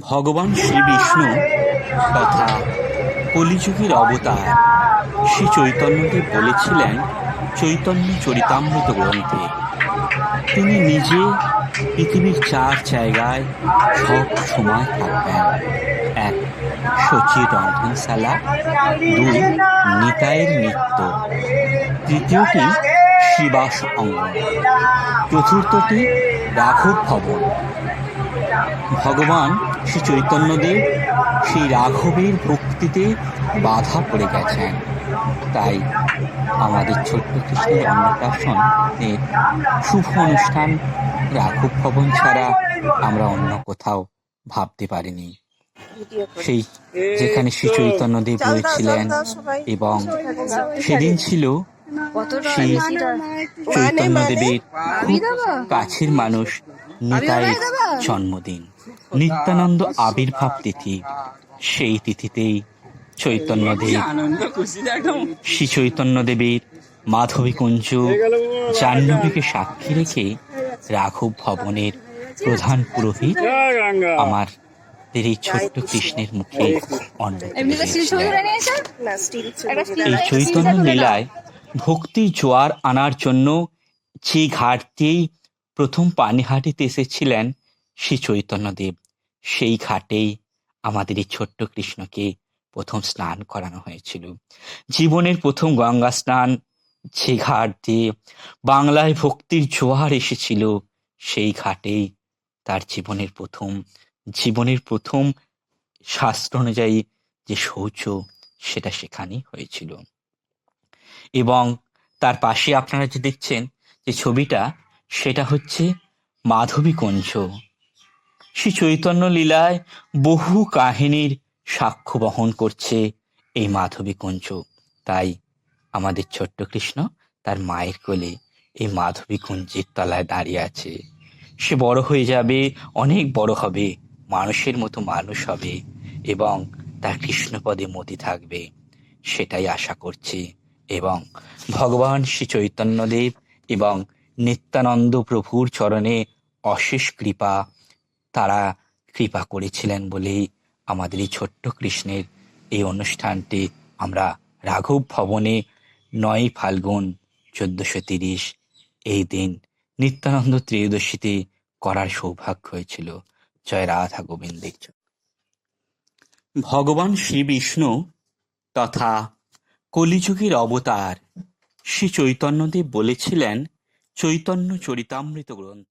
ভগবান শ্রী বিষ্ণু তথা কলিযুগের অবতার শ্রী চৈতন্যদেব বলেছিলেন চৈতন্য চরিতামৃত গ্রন্থে তিনি নিজে পৃথিবীর চার জায়গায় সব সময় থাকবেন এক, সচির রন্ধনশালা। দুই, নিতাইয়ের নৃত্য। তৃতীয়টি শিবাস অঙ্গন। চতুর্থটি, রাঘব ভবন। ভগবান শ্রী চৈতন্যদেব সেই রাঘবের ভক্তিতে বাধা পড়ে গেছেন। তাই আমাদের ছোট্ট কৃষ্ণের অন্নপ্রাশন এর শুভ অনুষ্ঠান রাঘব ভবন ছাড়া আমরা অন্য কোথাও ভাবতে পারিনি। সেই যেখানে শ্রী চৈতন্যদেব রয়েছিলেন এবং সেদিন ছিল শ্রী চৈতন্যদেবের খুব কাছের মানুষ নিতাইয়ের জন্মদিন। নিত্যানন্দ আবির্ভাব তিথি। সেই তিথিতেই চৈতন্যদেব শ্রী চৈতন্যদেবের মাধবী কুঞ্জ জাহ্নবীকে সাক্ষী রেখে রাঘব ভবনের প্রধান পুরোহিত আমার এই ছোট্ট কৃষ্ণের মুখে অন্ন এই চৈতন্য লীলায় ভক্তির জোয়ার আনার জন্য যে ঘাটতেই প্রথম পানিহাটিতে এসেছিলেন শ্রী চৈতন্যদেব সেই ঘাটেই আমাদের এই ছোট্ট কৃষ্ণকে প্রথম স্নান করানো হয়েছিল। জীবনের প্রথম গঙ্গা স্নান যে ঘাট দিয়ে বাংলায় ভক্তির জোয়ার এসেছিল, সেই ঘাটেই তার জীবনের প্রথম জীবনের প্রথম শাস্ত্র অনুযায়ী যে শৌচ, সেটা সেখানেই হয়েছিল। এবং তার পাশে আপনারা যে দেখছেন যে ছবিটা, সেটা হচ্ছে মাধবী কুঞ্জ। শ্রী চৈতন্য লীলায় বহু কাহিনীর সাক্ষ্য বহন করছে এই মাধবী কুঞ্জ। তাই আমাদের ছোট্ট কৃষ্ণ তার মায়ের কোলে এই মাধবী কুঞ্জের তলায় দাঁড়িয়ে আছে। সে বড় হয়ে যাবে, অনেক বড় হবে, মানুষের মতো মানুষ হবে এবং তার কৃষ্ণপদে মতি থাকবে। সেটাই আশা করছি এবং ভগবান শ্রী চৈতন্যদেব এবং নিত্যানন্দ প্রভুর চরণে অশেষ কৃপা তারা কৃপা করেছিলেন বলেই আমাদের এই ছোট্ট কৃষ্ণের এই অনুষ্ঠানটি আমরা রাঘব ভবনে নয় ফাল্গুন চোদ্দশো তিরিশ এই দিন নিত্যানন্দ ত্রয়োদশীতে করার সৌভাগ্য হয়েছিল জয় রাধা গোবিন্দের। ভগবান শ্রী বিষ্ণু তথা কলিযুগের অবতার শ্রী চৈতন্যদেব বলেছিলেন, চৈতন্য চরিতামৃত গ্রন্থে